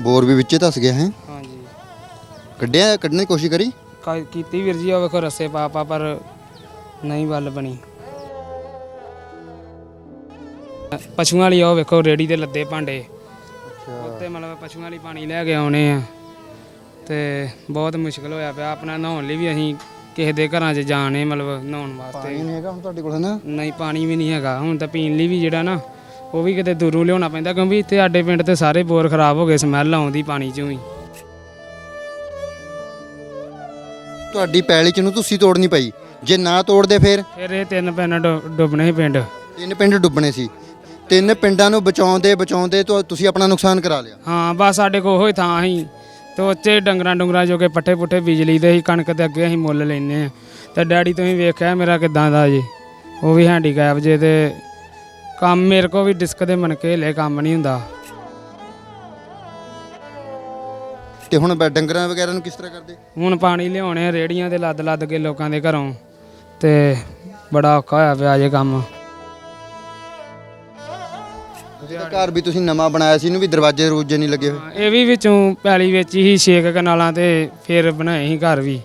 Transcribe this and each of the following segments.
Bore ਵੀ ਵਿੱਚੇ ਧਸ ਗਿਆ ਹੈ। ਹਾਂਜੀ। ਕੱਢਿਆ ਕੱਢਣ ਦੀ ਕੋਸ਼ਿਸ਼ ਕਰੀ? ਕ- ਕੀਤੀ ਵੀਰ ਜੀ ਉਹ ਵੇਖੋ ਰਸੇ ਪਾ ਪਾ ਪਰ ਨਹੀਂ ਵੱਲ ਬਣੀ। ਪਸ਼ੂਆਂ ਵਾਲੀ ਉਹ ਵੇਖੋ ਰੇੜੀ ਦੇ ਲੱਦੇ ਭਾਂਡੇ। ਉੱਤੇ ਮਤਲਬ ਪਸ਼ੂਆਂ ਵਾਲੀ ਪਾਣੀ ਲੈ ਕੇ ਆਉਣੇ ਆ। ਤੇ ਬਹੁਤ ਮੁਸ਼ਕਲ ਹੋਇਆ ਪਿਆ ਆਪਣਾ ਨਹਾਉਣ ਲਈ ਵੀ ਅਸੀਂ ਕਿਸੇ ਦੇ ਘਰਾਂ 'ਚ ਜਾਣੇ ਮਤਲਬ ਨਹਾਉਣ ਵਾਸਤੇ। ਪਾਣੀ ਨਹੀਂ ਹੈਗਾ ਹੁਣ ਤੁਹਾਡੇ ਕੋਲ ਹੈ ਨਾ? ਨਹੀਂ ਪਾਣੀ ਵੀ ਨਹੀਂ ਹੈਗਾ। ਹੁਣ ਤਾਂ ਪੀਣ ਲਈ ਵੀ ਜਿਹੜਾ ਨਾ ਉਹ ਵੀ ਕਿਤੇ ਦੂਰੋਂ ਲਿਆਉਣਾ ਪੈਂਦਾ ਕਿਉਂਕਿ ਇੱਥੇ ਸਾਡੇ ਪਿੰਡ ਤੇ ਸਾਰੇ ਬੋਰ ਖਰਾਬ ਹੋ ਗਏ ਸਮੈਲ ਆਉਂਦੀ ਪਾਣੀ 'ਚੋਂ ਹੀ। ਤੁਹਾਡੀ ਪੈਲੀ ਚ ਨੂੰ ਤੁਸੀਂ ਤੋੜਨੀ ਪਈ। ਜੇ ਨਾ ਤੋੜਦੇ ਫਿਰ? ਫਿਰ ਇਹ ਤਿੰਨ ਪਿੰਡ ਡੁ- ਡੁੱਬਣੇ ਸੀ ਪਿੰਡ। ਤਿੰਨ ਪਿੰਡ ਡੁੱਬਣੇ ਸੀ। ਤਿੰਨ ਪਿੰਡਾਂ ਨੂੰ ਬਚਾਉਂਦੇ ਬਚਾਉਂਦੇ ਤੁ- ਤੁਸੀਂ ਆਪਣਾ ਨੁਕਸਾਨ ਕਰਾ ਲਿਆ। ਹਾਂ ਬਸ ਸਾਡੇ ਕੋਲ ਉਹੀ ਥਾਂ ਸੀ। ਤੇ ਉੱਥੇ ਡੰਗਰਾਂ ਡੁੰਗਰਾਂ ਜੋ ਕਿ ਪੱਠੇ ਪੁੱਠੇ ਬਿਜਲੀ ਦੇ ਸੀ ਕਣਕ ਦੇ ਅੱਗੇ ਅਸੀਂ ਮੁੱਲ ਲੈਨੇ ਆ ਤੇ ਡੈਡੀ ਤੁਸੀਂ ਵੇਖਿਆ ਮੇਰਾ ਕਿਦਾਂ ਦਾ ਜੀ। ਉਹ ਵੀ ਹੈਂਡੀਕੈਪ ਜੇ ਤੇ ਕੰਮ ਮੇਰੇ ਕੋ ਵੀ ਡਿਸਕ ਦੇ ਮਣਕੇ ਲੈ ਕੰਮ ਨਹੀਂ ਹੁੰਦਾ। ਤੇ ਹੁਣ ਬ- ਡੰਗਰਾਂ ਵਗੈਰਾ ਨੂੰ ਕਿਸ ਤਰ੍ਹਾਂ ਕਰਦੇ? ਹੁਣ ਪਾਣੀ ਲਿਆਉਣੇ ਰੇੜੀਆਂ ਤੇ ਲੱਦ ਲੱਦ ਕੇ ਲੋਕਾਂ ਦੇ ਘਰੋਂ। ਤੇ ਬੜਾ ਔਖਾ ਹੋਇਆ ਪਿਆ ਜੇ ਕੰਮ। ਜਿਹੜਾ ਘਰ ਵੀ ਤੁਸੀਂ ਨਵਾਂ ਬਣਾਇਆ ਸੀ ਇਹਨੂੰ ਵੀ ਦਰਵਾਜ਼ੇ ਰੂਜੇ ਨਹੀਂ ਲੱਗੇ ਹੋਏ? ਇਹ ਵੀ ਵਿੱਚੋਂ ਪੈਲੀ ਵਿੱਚ ਹੀ ਛੇਕ ਕਨਾਲਾਂ ਤੇ ਫਿਰ ਬਣਾਏ ਸੀ ਘਰ ਵੀ।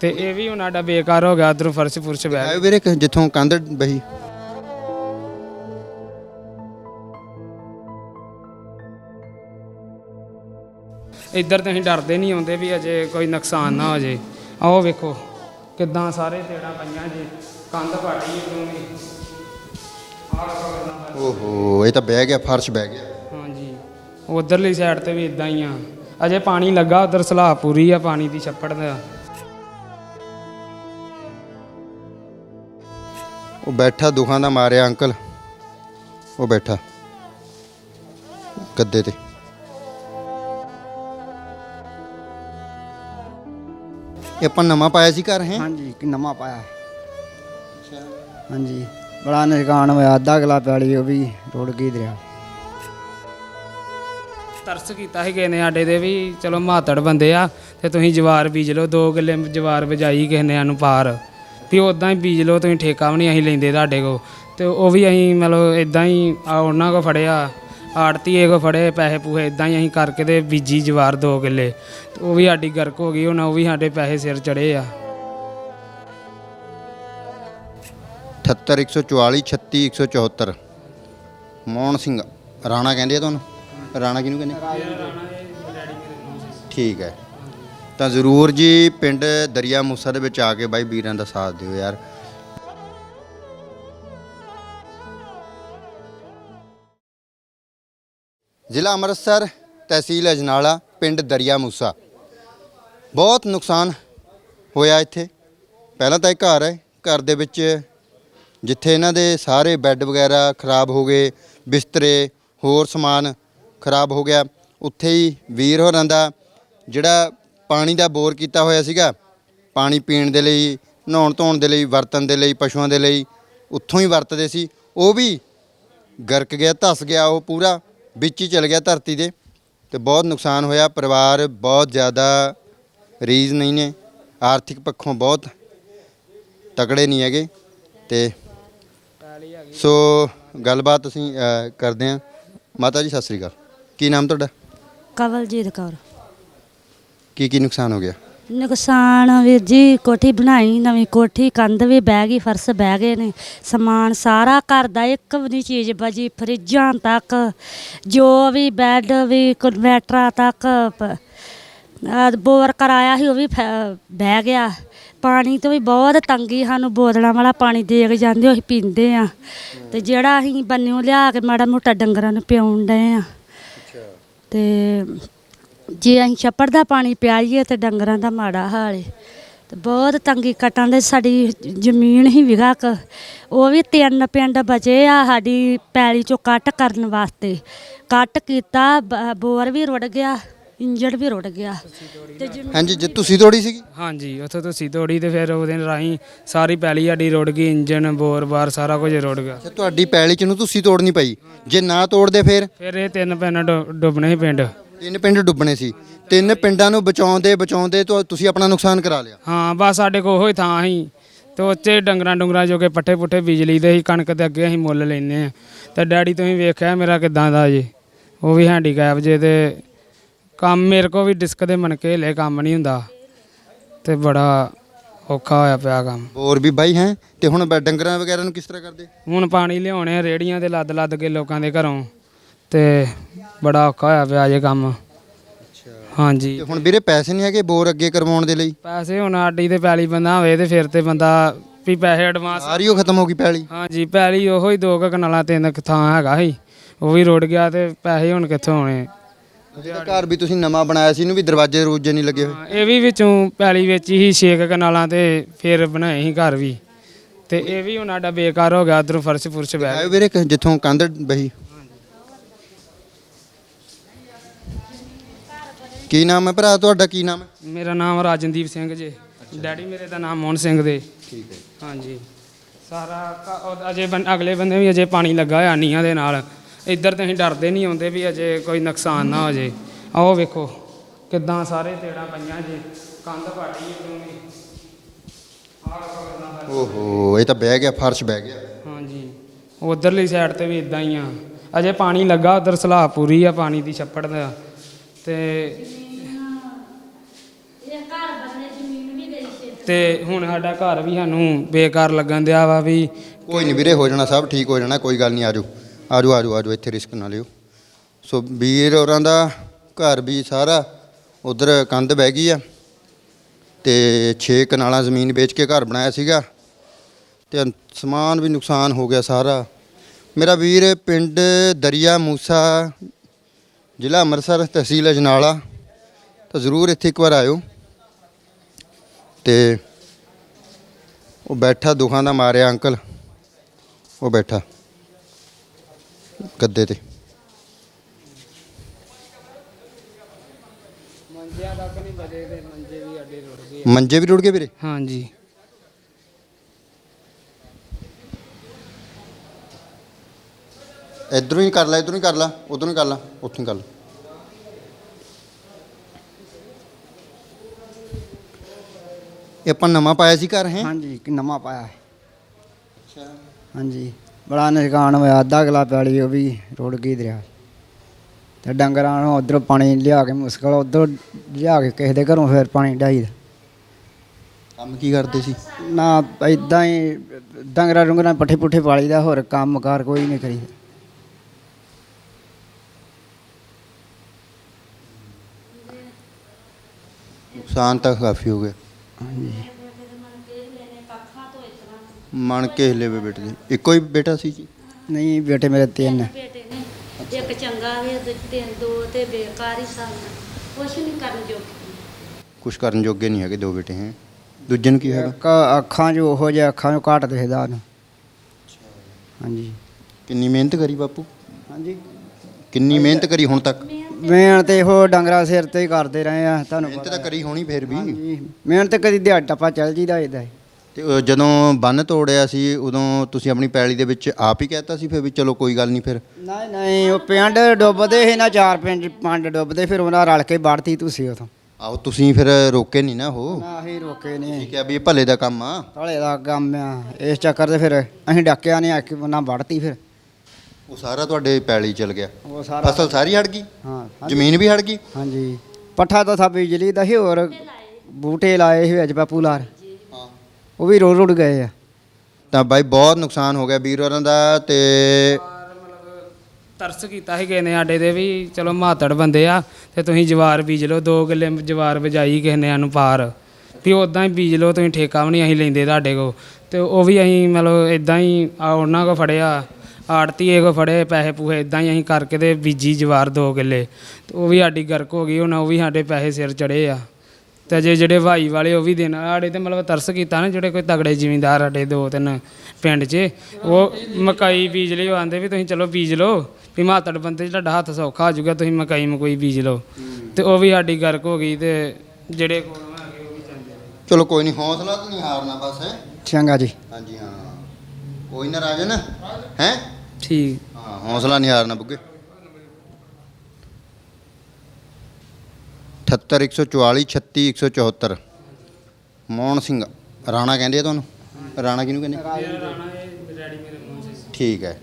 ਤੇ ਇਹ ਵੀ ਹੁਣ ਸਾਡਾ ਬੇਕਾਰ ਹੋ ਗਿਆ ਉਧਰੋਂ ਫਰਸ਼ ਫੁਰਸ਼ ਬਹਿ ਆਏ ਵੀਰੇ ਕਿ ਜਿੱਥੋਂ ਕੰਧ ਬਹੀ। ਇੱਧਰ ਤੇ ਅਸੀਂ ਡਰਦੇ ਨਹੀਂ ਆਉਂਦੇ ਵੀ ਅਜੇ ਕੋਈ ਨੁਕਸਾਨ ਨਾ ਹੋ ਜੇ। ਆਓ ਵੇਖੋ ਕਿੱਦਾਂ ਸਾਰੇ ਤੇੜਾਂ ਪਈਆਂ ਜੀ ਕੰਧ ਵੇਖੋ ਕਿੱਦਾਂ ਓਹੋ ਇਹ ਤਾਂ ਬਹਿ ਗਿਆ ਫਰਸ਼ ਬਹਿ ਗਿਆ। ਹਾਂਜੀ ਉਧਰਲੀ ਸਾਈਡ ਤੇ ਵੀ ਇਦਾਂ ਹੀ ਆ। ਅਜੇ ਪਾਣੀ ਲੱਗਾ ਉਧਰ ਸਲਾਹ ਪੂਰੀ ਆ ਪਾਣੀ ਦੀ ਛੱਪੜ ਦਾ। ਉਹ ਬੈਠਾ ਦੁਖਾਂ ਦਾ ਮਾਰਿਆ ਅੰਕਲ। ਉਹ ਬੈਠਾ ਗੱਦੇ ਤੇ। ਇਹ ਆਪਾਂ ਨਵਾਂ ਪਾਇਆ ਸੀ ਘਰ ਹੈ? ਹਾਂਜੀ ਕਿ ਨਵਾਂ ਪਾਇਆ ਹੈ। ਹਾਂਜੀ ਬੜਾ ਨੁਕਸਾਨ ਹੋਇਆ ਅੱਧਾ ਗਲਾ ਪੈਲੀ ਉਹ ਵੀ ਰੁੜ ਗਈ ਦਰਿਆ। ਤਰਸ ਕੀਤਾ ਸੀ ਕਿਸੇ ਨੇ ਸਾਡੇ ਦੇ ਵੀ ਚਲੋ ਮਾਤੜ ਬੰਦੇ ਆ ਤੇ ਤੁਸੀਂ ਜਵਾਰ ਬੀਜ ਲਓ ਦੋ ਕਿੱਲੇ ਜਵਾਰ ਬਜਾਈ ਕਿਸੇ ਨੇ ਸਾਨੂੰ ਪਾਰ। ਵੀ ਉਦਾਂ ਹੀ ਬੀਜ ਲਓ ਤੁਸੀਂ ਠੇਕਾ ਵੀ ਨਹੀਂ ਅਸੀਂ ਲੈਂਦੇ ਤੁਹਾਡੇ ਕੋ ਤੇ ਉਹ ਵੀ ਅਸੀਂ ਮਤਲਬ ਇਦਾਂ ਹੀ ਆ ਉਹਨਾਂ ਕੋ ਫੜਿਆ। ਆੜਤੀਏ ਕੋ ਫੜੇ, ਪੈਸੇ ਪੂਹੇ ਇਦਾਂ ਹੀ ਅਸੀਂ ਕਰਕੇ ਤੇ ਬੀਜੀ ਜਵਾਰ ਦੋ ਕਿੱਲੇ। ਤੇ ਉਹ ਵੀ ਸਾਡੀ ਗਰਕ ਹੋ ਗਈ ਹੁਣ ਉਹ ਵੀ ਸਾਡੇ ਪੈਸੇ ਸਿਰ ਚੜੇ ਆ। 78 144 36 174 ਮੋਹਨ ਸਿੰਘ, ਰਾਣਾ ਕਹਿੰਦੇ ਆ ਤੁਹਾਨੂੰ? ਰਾਣਾ ਕਿਹਨੂੰ ਕਹਿੰਦੇ? ਠੀਕ ਹੈ। ਤਾਂ ਜ਼ਰੂਰ ਜੀ, ਪਿੰਡ ਦਰਿਆ ਮੂਸਾ ਦੇ ਵਿੱਚ ਆ ਕੇ ਬਾਈ ਵੀਰਾਂ ਦਾ ਸਾਥ ਦਿਓ ਯਾਰ। ਜ਼ਿਲ੍ਹਾ ਅੰਮ੍ਰਿਤਸਰ, ਤਹਿਸੀਲ ਅਜਨਾਲਾ, ਪਿੰਡ ਦਰਿਆ ਮੂਸਾ। ਬਹੁਤ ਨੁਕਸਾਨ ਹੋਇਆ ਇੱਥੇ। ਪਹਿਲਾਂ ਤਾਂ ਇਹ ਘਰ ਹੈ, ਘਰ ਦੇ ਵਿੱਚ ਜਿੱਥੇ ਇਹਨਾਂ ਦੇ ਸਾਰੇ ਬੈੱਡ ਵਗੈਰਾ ਖਰਾਬ ਹੋ ਗਏ, ਬਿਸਤਰੇ, ਹੋਰ ਸਮਾਨ ਖਰਾਬ ਹੋ ਗਿਆ। ਉੱਥੇ ਹੀ ਵੀਰ ਹੋਰਾਂ ਦਾ ਜਿਹੜਾ ਪਾਣੀ ਦਾ ਬੋਰ ਕੀਤਾ ਹੋਇਆ ਸੀਗਾ, ਪਾਣੀ ਪੀਣ ਦੇ ਲਈ, ਨਹਾਉਣ ਧੋਣ ਦੇ ਲਈ, ਵਰਤਣ ਦੇ ਲਈ, ਪਸ਼ੂਆਂ ਦੇ ਲਈ, ਉੱਥੋਂ ਹੀ ਵਰਤਦੇ ਸੀ। ਉਹ ਵੀ ਗਰਕ ਗਿਆ, ਧਸ ਗਿਆ ਉਹ ਪੂਰਾ। ਵਿੱਚ ਹੀ ਚਲ ਗਿਆ ਧਰਤੀ ਦੇ ਤੇ ਬਹੁਤ ਨੁਕਸਾਨ ਹੋਇਆ। ਪਰਿਵਾਰ ਬਹੁਤ ਜ਼ਿਆਦਾ ਰੀਜ਼ ਨਹੀਂ ਨੇ। ਆਰਥਿਕ ਪੱਖੋਂ ਬਹੁਤ ਤਕੜੇ ਨਹੀਂ ਹੈਗੇ ਤੇ ਸੋ ਗੱਲਬਾਤ ਅਸੀਂ ਅ, ਕਰਦੇ ਹਾਂ। ਮਾਤਾ ਜੀ ਸਤਿ ਸ੍ਰੀ ਅਕਾਲ। ਕੀ ਨਾਮ ਤੁਹਾਡਾ? ਕਵਲਜੀਤ ਕੌਰ। ਕੀ ਕੀ ਨੁਕਸਾਨ ਹੋ ਗਿਆ? ਨੁਕਸਾਨ ਵੀਰ ਜੀ ਕੋਠੀ ਬਣਾਈ ਨਵੀਂ ਕੋਠੀ ਕੰਧ ਵੀ ਬਹਿ ਗਈ ਫਰਸ਼ ਬਹਿ ਗਏ ਨੇ। ਸਮਾਨ ਸਾਰਾ ਘਰ ਦਾ ਇੱਕ ਵੀ ਨਹੀਂ ਚੀਜ਼ ਬਜੀ ਫਰਿੱਜਾਂ ਤੱਕ ਜੋ ਵੀ ਬੈੱਡ ਵੀ ਕਨਵੈਟਰਾਂ ਤੱਕ ਪ- ਬੋਰ ਕਰਾਇਆ ਸੀ ਉਹ ਵੀ ਫੈ- ਬਹਿ ਗਿਆ। ਪਾਣੀ ਤੋਂ ਵੀ ਬਹੁਤ ਤੰਗੀ ਸਾਨੂੰ ਬੋਤਲਾਂ ਵਾਲਾ ਪਾਣੀ ਦੇ ਕੇ ਜਾਂਦੇ ਉਹ ਅਸੀਂ ਪੀਂਦੇ ਆ। ਤੇ ਜਿਹੜਾ ਅਸੀਂ ਬੰਨਿਓ ਲਿਆ ਕੇ ਮਾੜਾ ਮੋਟਾ ਡੰਗਰਾਂ ਨੂੰ ਪਿਆਉਣ ਡਏ ਆ। ਤੇ ਜੇ ਅਸੀਂ ਛੱਪੜ ਦਾ ਪਾਣੀ ਪਿਆਈਏ ਤੇ ਡੰਗਰਾਂ ਦਾ ਮਾੜਾ ਹਾਲ ਏ। ਤੇ ਬਹੁਤ ਤੰਗੀ ਕੱਟਾਂ ਦੇ ਸਾਡੀ ਜ਼ਮੀਨ ਹੀ ਵਿਗਾ ਕ। ਉਹ ਵੀ ਤਿੰਨ ਪਿੰਡ ਬਚੇ ਆ ਸਾਡੀ ਪੈਲੀ ਚੋਂ ਕੱਟ ਕਰਨ ਵਾਸਤੇ। ਕੱਟ ਕੀਤਾ ਬ- ਬੋਰ ਵੀ ਰੁੜ ਗਿਆ ਇੰਜਣ ਵੀ ਰੁੜ ਗਿਆ। ਤੇ ਜ਼ਮੀਨ ਹਾਂਜੀ ਜੇ ਤੁਸੀਂ ਤੋੜੀ ਸੀਗੀ? ਹਾਂਜੀ ਉੱਥੋਂ ਤੁਸੀਂ ਤੋੜੀ ਤੇ ਫਿਰ ਉਹਦੇ ਰਾਹੀਂ ਸਾਰੀ ਪੈਲੀ ਸਾਡੀ ਰੁੜ ਗਈ ਇੰਜਨ ਬੋਰ ਬਾਰ ਸਾਰਾ ਕੁਝ ਰੁੜ ਗਿਆ। ਅੱਛਾ ਤੁਹਾਡੀ ਪੈਲੀ ਚ ਨੂੰ ਤੁਸੀਂ ਤੋੜਨੀ ਪਈ। ਜੇ ਨਾ ਤੋੜਦੇ ਫਿਰ? ਫਿਰ ਇਹ ਤਿੰਨ ਪਿੰਡ ਡੁ- ਡੁੱਬਣੇ ਸੀ ਪਿੰਡ। ਤਿੰਨ ਪਿੰਡ ਡੁੱਬਣੇ ਸੀ। ਤਿੰਨ ਪਿੰਡਾਂ ਨੂੰ ਬਚਾਉਂਦੇ ਬਚਾਉਂਦੇ ਤੁ- ਤੁਸੀਂ ਆਪਣਾ ਨੁਕਸਾਨ ਕਰਾ ਲਿਆ। ਹਾਂ ਬਸ ਸਾਡੇ ਕੋਲ ਉਹੀ ਥਾਂ ਸੀ। ਤੇ ਉੱਥੇ ਡੰਗਰਾਂ ਡੁੰਗਰਾਂ ਜੋ ਕਿ ਪੱਠੇ ਪੁੱਠੇ ਬਿਜਲੀ ਦੇ ਸੀ ਕਣਕ ਦੇ ਅੱਗੇ ਅਸੀਂ ਮੁੱਲ ਲੈਨੇ ਆ ਤੇ ਡੈਡੀ ਤੁਸੀਂ ਵੇਖਿਆ ਮੇਰਾ ਕਿਦਾਂ ਦਾ ਜੀ। ਉਹ ਵੀ ਹੈਂਡੀਕੈਪ ਜੇ ਤੇ ਕੰਮ ਮੇਰੇ ਕੋ ਵੀ ਡਿਸਕ ਦੇ ਮਣਕੇ ਹਿੱਲੇ ਕੰਮ ਨਹੀਂ ਹੁੰਦਾ। ਤੇ ਬੜਾ ਔਖਾ ਹੋਇਆ ਪਿਆ ਕੰਮ। ਹੋਰ ਵੀ ਬਾਈ ਹੈ? ਤੇ ਹੁਣ ਬ- ਡੰਗਰਾਂ ਵਗੈਰਾ ਨੂੰ ਕਿਸ ਤਰ੍ਹਾਂ ਕਰਦੇ? ਹੁਣ ਪਾਣੀ ਲਿਆਉਣੇ ਆ ਰੇੜੀਆਂ ਤੇ ਲੱਦ ਲੱਦ ਕੇ ਲੋਕਾਂ ਦੇ ਘਰੋਂ। ਤੇ ਬੜਾ ਔਖਾ ਹੋਇਆ ਪਿਆ ਜੇ ਕੰਮ। ਹਾਂਜੀ। ਤੇ ਹੁਣ ਵੀਰੇ ਪੈਸੇ ਨਹੀਂ ਹੈਗੇ ਬੋਰ ਅੱਗੇ ਕਰਵਾਉਣ ਦੇ ਲਈ? ਪੈਸੇ ਹੁਣ ਆਡੀ ਤੇ ਪੈਲੀ ਬੰਦਾ ਹੋਵੇ ਤੇ ਫਿਰ ਤੇ ਬੰਦਾ ਵੀ ਪੈਸੇ ਐਡਵਾਂਸ ਸਾਰੀ ਉਹ ਖਤਮ ਹੋ ਗਈ ਪੈਲੀ? ਹਾਂਜੀ ਪੈਲੀ ਉਹੋ ਹੀ ਦੋ ਕੁ ਕਨਾਲਾਂ ਤਿੰਨ ਕੁ ਥਾਂ ਹੈਗਾ ਸੀ। ਉਹ ਵੀ ਰੁੜ ਗਿਆ ਤੇ ਪੈਸੇ ਹੁਣ ਕਿੱਥੋਂ ਆਉਣੇ? ਜਿਹੜਾ ਘਰ ਵੀ ਤੁਸੀਂ ਨਵਾਂ ਬਣਾਇਆ ਸੀ ਇਹਨੂੰ ਵੀ ਦਰਵਾਜ਼ੇ ਰੋਜੇ ਨਹੀਂ ਲੱਗੇ ਹੋਏ। ਹਾਂ, ਇਹ ਵੀ ਵਿੱਚੋਂ ਪੈਲੀ ਵਿੱਚ ਹੀ ਛੇ ਕੁ ਕਨਾਲਾਂ ਤੇ ਫਿਰ ਬਣਾਏ ਸੀ ਘਰ ਵੀ। ਤੇ ਇਹ ਵੀ ਹੁਣ ਸਾਡਾ ਬੇਕਾਰ ਹੋ ਗਿਆ ਉਧਰੋਂ ਫਰਸ਼ ਫੁਰਸ਼ ਆਇਓ ਵੀਰੇ ਕਿ ਜਿੱਥੋਂ ਕੰਧ ਬਹੀ। ਕੀ ਨਾਮ ਹੈ ਭਰਾ ਤੁਹਾਡਾ? ਕੀ ਨਾਮ ਹੈ? ਮੇਰਾ ਨਾਮ ਰਾਜਨਦੀਪ ਸਿੰਘ ਜੀ। ਡੈਡੀ ਮੇਰੇ ਦਾ ਨਾਮ ਮੋਹਨ ਸਿੰਘ ਦੇ। ਠੀਕ ਹੈ। ਹਾਂਜੀ। ਸਾਰਾ ਘ- ਅਜੇ ਬੰ- ਅਗਲੇ ਬੰਦੇ ਵੀ ਅਜੇ ਪਾਣੀ ਲੱਗਾ ਹੋਇਆ ਨੀਆਂ ਦੇ ਨਾਲ। ਇੱਧਰ ਤੇ ਅਸੀਂ ਡਰਦੇ ਨਹੀਂ ਆਉਂਦੇ ਵੀ ਅਜੇ ਕੋਈ ਨੁਕਸਾਨ ਨਾ ਹੋ ਜੇ। ਆਓ ਵੇਖੋ ਕਿੱਦਾਂ ਸਾਰੇ ਤੇੜਾਂ ਪਈਆਂ ਜੀ। ਕੰਧ ਪਾਟੀ ਉਦੋਂ ਵੀ। ਆਹ ਵੇਖੋ ਕਿੱਦਾਂ ਫਰਸ਼। ਓਹੋ ਇਹ ਤਾਂ ਬਹਿ ਗਿਆ ਫਰਸ਼ ਬਹਿ ਗਿਆ। ਹਾਂਜੀ। ਉਧਰਲੀ ਸਾਈਡ ਤੇ ਵੀ ਇਦਾਂ ਹੀ ਆ। ਅਜੇ ਪਾਣੀ ਲੱਗਾ ਉਧਰ ਸਲਾਹ ਪੂਰੀ ਆ ਪਾਣੀ ਦੀ ਛੱਪੜ ਦਾ। ਤੇ ਤੇ ਹੁਣ ਸਾਡਾ ਘਰ ਵੀ ਸਾਨੂੰ ਬੇਕਾਰ ਲੱਗਣ ਦਿਆ ਵਾ ਵੀ ਕੋਈ ਨਹੀਂ ਵੀਰੇ, ਹੋ ਜਾਣਾ, ਸਭ ਠੀਕ ਹੋ ਜਾਣਾ, ਕੋਈ ਗੱਲ ਨਹੀਂ ਆਜੋ। ਆਜੋ ਆਜੋ ਆਜੋ, ਇੱਥੇ ਰਿਸਕ ਨਾ ਲਿਓ। ਸੋ ਵੀਰ ਹੋਰਾਂ ਦਾ ਘਰ ਵੀ ਸਾਰਾ ਉਧਰ ਕੰਧ ਬਹਿ ਗਈ ਆ ਤੇ 6 ਕਨਾਲਾਂ ਜ਼ਮੀਨ ਵੇਚ ਕੇ ਘਰ ਬਣਾਇਆ ਸੀਗਾ ਤੇ ਸਮਾਨ ਵੀ ਨੁਕਸਾਨ ਹੋ ਗਿਆ ਸਾਰਾ। ਮੇਰਾ ਵੀਰ ਪਿੰਡ ਦਰਿਆ ਮੂਸਾ ਜ਼ਿਲ੍ਹਾ ਅੰਮ੍ਰਿਤਸਰ ਤਹਿਸੀਲ ਅਜਨਾਲਾ ਤਾਂ ਜ਼ਰੂਰ ਇੱਥੇ ਇੱਕ ਵਾਰ ਆਇਓ। ਤੇ ਉਹ ਬੈਠਾ ਦੁਖਾਂ ਦਾ ਮਾਰਿਆ ਅੰਕਲ। ਉਹ ਬੈਠਾ ਗੱਦੇ ਤੇ। ਮੰਜਿਆਂ ਤੱਕ ਨਹੀਂ ਬਜੇ ਤੇ ਮੰਜੇ ਵੀ ਅੱਡੇ ਰੁੜ ਗਏ। ਮੰਜੇ ਵੀ ਰੁੜ ਗਏ ਵੀਰੇ? ਹਾਂਜੀ। ਇਧਰੋਂ ਹੀ ਕਰ ਲੈ ਇਧਰੋਂ ਹੀ ਕਰ ਲੈ ਉਧਰੋਂ ਹੀ ਕਰ ਲੈ ਉੱਥੋਂ ਹੀ ਕਰ ਲੈ। ਇਹ ਆਪਾਂ ਨਵਾਂ ਪਾਇਆ ਸੀ ਘਰ ਹੈ? ਹਾਂਜੀ ਇੱਕ ਨਵਾਂ ਪਾਇਆ ਹੈ। ਹਾਂਜੀ ਬੜਾ ਨੁਕਸਾਨ ਹੋਇਆ ਅੱਧਾ ਗਲਾ ਪੈਲੀ ਉਹ ਵੀ ਰੁੜ ਗਈ ਦਰਿਆ। 'ਚ। ਤੇ ਡੰਗਰਾਂ ਨੂੰ ਉਧਰੋਂ ਪਾਣੀ ਲਿਆ ਕੇ ਮੁਸ਼ਕਲ ਉਧਰ ਲਿਆ ਕੇ ਕਿਸੇ ਦੇ ਘਰੋਂ ਫਿਰ ਪਾਣੀ ਢਾਈਦਾ ਕੰਮ ਕੀ ਕਰਦੇ ਸੀ? ਨਾ ਇਦਾਂ ਹੀ ਡੰਗਰਾਂ ਡੁੰਗਰਾਂ ਪੱਠੇ ਪੁੱਠੇ ਪਾਲੀਦਾ ਹੋਰ ਕੰਮ ਕਾਰ ਕੋਈ ਨਹੀਂ ਕਰੀਦਾ। ਨੁਕਸਾਨ ਤਾਂ ਕਾਫੀ ਹੋ ਗਿਆ। ਹਾਂਜੀ। ਮਣ ਕੇ ਹਿੱਲੇ ਵੇ ਬੇਟੇ ਦੇ। ਇੱਕੋ ਹੀ ਬੇਟਾ ਸੀ ਜੀ? ਨਹੀਂ ਬੇਟੇ ਮੇਰੇ ਤਿੰਨ। ਹੈ। ਬੇਟੇ ਨੇ। ਇੱਕ ਚੰਗਾ ਵੀ ਤੇ ਤਿੰਨ ਦੋ ਤੇ ਬੇਕਾਰ ਹੀ ਸਨ ਕੁਛ ਨਹੀਂ ਕਰਨ ਜੋਗੇ। ਕੁਛ ਕਰਨ ਜੋਗੇ ਨਹੀਂ ਹੈਗੇ ਦੋ ਬੇਟੇ ਹੈ। ਦੂਜੇ ਨੂੰ ਕੀ ਹੈਗਾ? ਇੱਕ ਅੱਖਾਂ 'ਚ ਉਹੋ ਜਿਹਾ ਅੱਖਾਂ 'ਚ ਘੱਟ ਦਿਖਦਾ ਉਹਨੂੰ। ਹਾਂਜੀ। ਕਿੰਨੀ ਮਿਹਨਤ ਕਰੀ ਬਾਪੂ? ਹਾਂਜੀ। ਕਿੰਨੀ ਮਿਹਨਤ ਕਰੀ ਹੁਣ ਤੱਕ? ਮਿਹਨਤ ਇਹੋ ਡੰਗਰਾਂ ਸਿਰ ਤੇ ਹੀ ਕਰਦੇ ਰਹੇ ਆ ਤੁਹਾਨੂੰ ਮਿਹਨਤ ਪਤਾ ਤਾਂ ਕਰੀ ਹੋਣੀ ਫੇਰ ਵੀ। ਮਿਹਨਤ ਕਦੀ ਦਿਹਾੜੀ ਟੱਪਾ ਚੱਲ ਜੀਦਾ ਇਹਦਾ ਤੇ ਉਹ ਜਦੋਂ ਬੰਨ ਤੋੜਿਆ ਸੀ ਉਦੋਂ ਤੁਸੀਂ ਆਪਣੀ ਪੈਲੀ ਦੇ ਵਿੱਚ ਆਪ ਹੀ ਕਹਿਤਾ ਸੀ ਫਿਰ ਵੀ ਚਲੋ ਕੋਈ ਗੱਲ ਨਹੀਂ ਫਿਰ? ਨਹੀਂ ਨਹੀਂ ਉਹ ਪਿੰਡ ਡੁੱਬਦੇ ਸੀ ਨਾ ਚਾਰ ਪਿੰਡ ਪੰਜ ਡੁੱਬਦੇ ਫਿਰ ਉਹਨਾਂ ਰਲ ਕੇ ਵੜਤੀ ਤੁਸੀਂ ਉਥੋਂ ਆਓ ਤੁਸੀਂ ਫਿਰ ਰੋਕੇ ਨਹੀਂ ਨਾ ਉਹ? ਨਾ ਹੀ ਰੋਕੇ ਨਹੀਂ। ਠੀਕ ਹੈ ਵੀ ਇਹ ਭਲੇ ਦਾ ਕੰਮ ਆ। ਥਲੇ ਦਾ ਕੰਮ ਆ। ਇਸ ਚੱਕਰ ਤੇ ਫਿਰ ਅਸੀਂ ਡੱਕਿਆ ਨਹੀਂ ਆ ਕਿ ਉਹਨਾਂ ਵੜਤੀ ਫਿਰ? ਉਹ ਸਾਰਾ ਤੁਹਾਡੇ ਪੈਲੀ ਚਲ ਗਿਆ। ਉਹ ਸਾਰਾ ਫਸਲ ਸਾਰੀ ਹੜ ਗਈ? ਹਾਂ ਹਾਂਜੀ। ਜ਼ਮੀਨ ਵੀ ਹੜ ਗਈ? ਹਾਂਜੀ। ਪੱਠਾ ਤਾਂ ਸਾ ਬਿਜਲੀ ਦਾ ਸੀ ਹੋਰ ਬੂਟੇ ਲਾਏ ਸੀ ਵਿੱਚ ਬਾਪੂ ਲਾਰ। ਹਾਂ। ਉਹ ਵੀ ਰੁੜ ਰੁੜ ਗਏ ਆ। ਤਾਂ ਬਾਈ ਬਹੁਤ ਨੁਕਸਾਨ ਹੋ ਗਿਆ ਵੀਰ ਹੋਰਾਂ ਦਾ ਤੇ ਤਰਸ ਕੀਤਾ ਸੀ ਕਿਸੇ ਨੇ ਸਾਡੇ ਦੇ ਵੀ ਚਲੋ ਮਾਤੜ ਬੰਦੇ ਆ ਤੇ ਤੁਸੀਂ ਜਵਾਰ ਬੀਜ ਲਓ ਦੋ ਕਿੱਲੇ ਜਵਾਰ ਬਜਾਈ ਕਿਸੇ ਨੇ ਸਾਨੂੰ ਪਾਰ। ਵੀ ਉਦਾਂ ਹੀ ਬੀਜ ਲਓ ਤੁਸੀਂ ਠੇਕਾ ਵੀ ਨਹੀਂ ਅਸੀਂ ਲੈਂਦੇ ਤੁਹਾਡੇ ਕੋ ਤੇ ਉਹ ਵੀ ਅਸੀਂ ਮਤਲਬ ਇਦਾਂ ਹੀ ਆ ਉਹਨਾਂ ਕੋ ਫੜਿਆ। ਆੜਤੀਏ ਕੋ ਫੜੇ ਪੈਸੇ ਪੂਹੇ ਇਦਾਂ ਹੀ ਅਸੀਂ ਕਰਕੇ ਤੇ ਬੀਜੀ ਜਵਾਰ ਦੋ ਕਿੱਲੇ। ਤੇ ਉਹ ਵੀ ਸਾਡੀ ਗਰਕ ਹੋ ਗਈ ਹੁਣ ਉਹ ਵੀ ਸਾਡੇ ਪੈਸੇ ਸਿਰ ਚੜੇ ਆ। ਤੇ ਜੇ ਜਿਹੜੇ ਭਾਈ ਵਾਲੇ ਉਹ ਵੀ ਦੇਣ ਸਾਡੇ ਤੇ ਮਤਲਬ ਤਰਸ ਕੀਤਾ ਨਾ ਜਿਹੜੇ ਕੋਈ ਤਗੜੇ ਜ਼ਿਮੀਂਦਾਰ ਸਾਡੇ ਦੋ ਤਿੰਨ ਪਿੰਡ 'ਚ। ਉਹ ਮਕਾਈ ਬੀਜ ਲਈ ਉਹ ਆਂਦੇ ਵੀ ਤੁਸੀਂ ਚਲੋ ਬੀਜ ਲਓ ਵੀ ਮਾਤੜ ਬੰਦੇ ਤੁਹਾਡਾ ਹੱਥ ਸੌਖਾ ਹੋ ਜਾਊਗਾ ਤੁਸੀਂ ਮਕਾਈ ਮਕੋਈ ਬੀਜ ਲਓ। ਤੇ ਉਹ ਵੀ ਸਾਡੀ ਗਰਕ ਹੋ ਗਈ ਤੇ ਜਿਹੜੇ ਕੋਲੋਂ ਹੈਗੇ ਉਹ ਵੀ ਚੰਗੇ ਚਲੋ ਕੋਈ ਨਹੀਂ ਹੌਸਲਾ ਤਾਂ ਨਹੀਂ ਹਾਰਨਾ ਬਸ ਹੈ? ਚੰਗਾ ਜੀ। ਹਾਂਜੀ ਹਾਂ। ਕੋਈ ਨਾ ਰਾਜਨ ਹੈ? ਠੀਕ। ਹਾਂ ਹੌਸਲਾ ਨਹੀਂ ਹਾਰਨਾ ਬੁੱਗੇ। 78 144 36 174 ਮੋਹਨ ਸਿੰਘ ਰਾਣਾ ਕਹਿੰਦੇ ਆ ਤੁਹਾਨੂੰ? ਰਾਣਾ ਕਿਹਨੂੰ ਕਹਿੰਦੇ? ਰਾਣਾ ਇਹ ਡੈਡੀ ਮੇਰੇ ਮੂੰਹ 'ਚ ਠੀਕ ਹੈ।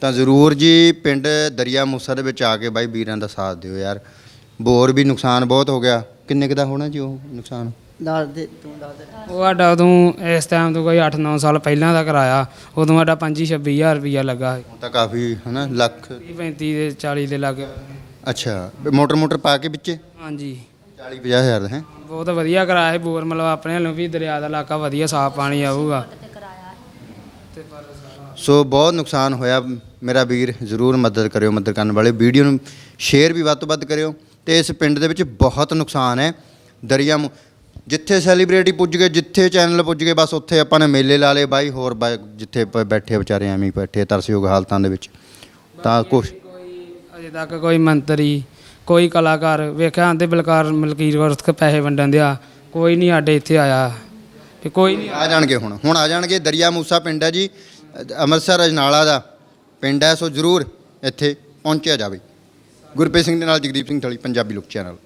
ਤਾਂ ਜ਼ਰੂਰ ਜੀ ਪਿੰਡ ਦਰਿਆ ਮੂਸਾ ਦੇ ਵਿੱਚ ਆ ਕੇ ਬਾਈ ਵੀਰਾਂ ਦਾ ਸਾਥ ਦਿਓ ਯਾਰ। ਬੋਰ ਵੀ ਨੁਕਸਾਨ ਬਹੁਤ ਹੋ ਗਿਆ। ਕਿੰਨੇ ਕੁ ਦਾ ਹੋਣਾ ਜੀ ਉਹ ਨੁਕਸਾਨ? ਦੱਸ ਦੇ ਤੂੰ ਦੱਸ ਦੇ। ਉਹ ਸਾਡਾ ਉਦੋਂ ਇਸ ਟਾਈਮ ਤੋਂ ਕੋਈ 8-9 ਸਾਲ ਪਹਿਲਾਂ ਦਾ ਕਰਾਇਆ। ਉਦੋਂ ਸਾਡਾ 25-26000 ਰੁਪਈਆ ਲੱਗਾ ਹੁਣ ਤਾਂ ਕਾਫੀ ਹਨਾ ਲੱਖ। 35 ਦੇ 40 ਦੇ ਲੱਗ ਅੱਛਾ ਮੋਟਰ ਮੋਟਰ ਪਾ ਕੇ ਵਿੱਚੇ? ਹਾਂਜੀ। 40 50 ਹਜ਼ਾਰ ਦਾ ਹੈ? ਬਹੁਤ ਵਧੀਆ ਕਰਾਇਆ ਸੀ ਬੋਰ ਮਤਲਬ ਆਪਣੇ ਵੱਲੋਂ ਵੀ ਦਰਿਆ ਦਾ ਇਲਾਕਾ ਵਧੀਆ ਸਾਫ਼ ਪਾਣੀ ਆਊਗਾ। ਸੋ ਬਹੁਤ ਨੁਕਸਾਨ ਹੋਇਆ। ਮੇਰਾ ਵੀਰ ਜ਼ਰੂਰ ਮਦਦ ਕਰਿਓ ਮਦਦ ਕਰਨ ਵਾਲੇ ਵੀਡੀਓ ਨੂੰ ਸ਼ੇਅਰ ਵੀ ਵੱਧ ਤੋਂ ਵੱਧ ਕਰਿਓ। ਤੇ ਇਸ ਪਿੰਡ ਦੇ ਵਿੱਚ ਬਹੁਤ ਨੁਕਸਾਨ ਹੈ। ਦਰਿਆ ਮੁ- ਜਿੱਥੇ ਸੈਲੀਬ੍ਰਿਟੀ ਪੁੱਜ ਗਏ ਜਿੱਥੇ ਚੈਨਲ ਪੁੱਜ ਗਏ ਬਸ ਉੱਥੇ ਆਪਾਂ ਨੇ ਮੇਲੇ ਲਾ ਲਏ ਬਾਈ ਹੋਰ ਬਾਈ ਜਿੱਥੇ ਪ- ਬੈਠੇ ਵਿਚਾਰੇ ਐਵੇਂ ਹੀ ਬੈਠੇ ਤਰਸਯੋਗ ਹਾਲਤਾਂ ਦੇ ਵਿੱਚ। ਤਾਂ ਕੁਛ ਕੋਈ ਅਜੇ ਤੱਕ ਕੋਈ ਮੰਤਰੀ ਕੋਈ ਕਲਾਕਾਰ ਵੇਖਿਆ ਆਂਦੇ ਬਲਕਾਰ ਮਲਕੀਰ ਵਰਤ ਪੈਸੇ ਵੰਡਣ ਦਿਆ ਕੋਈ ਨਹੀਂ ਸਾਡੇ ਇੱਥੇ ਆਇਆ। ਤੇ ਕੋਈ ਨਹੀਂ ਆ ਜਾਣਗੇ ਹੁਣ ਹੁਣ ਆ ਜਾਣਗੇ ਦਰਿਆ ਮੂਸਾ ਪਿੰਡ ਹੈ ਜੀ ਅ- ਅੰਮ੍ਰਿਤਸਰ ਅਜਨਾਲਾ ਦਾ ਪਿੰਡ ਹੈ ਸੋ ਜ਼ਰੂਰ ਇੱਥੇ ਪਹੁੰਚਿਆ ਜਾਵੇ। ਗੁਰਪ੍ਰੀਤ ਸਿੰਘ ਦੇ ਨਾਲ ਜਗਦੀਪ ਸਿੰਘ ਥਲੀ ਪੰਜਾਬੀ ਲੋਕ ਚੈਨਲ।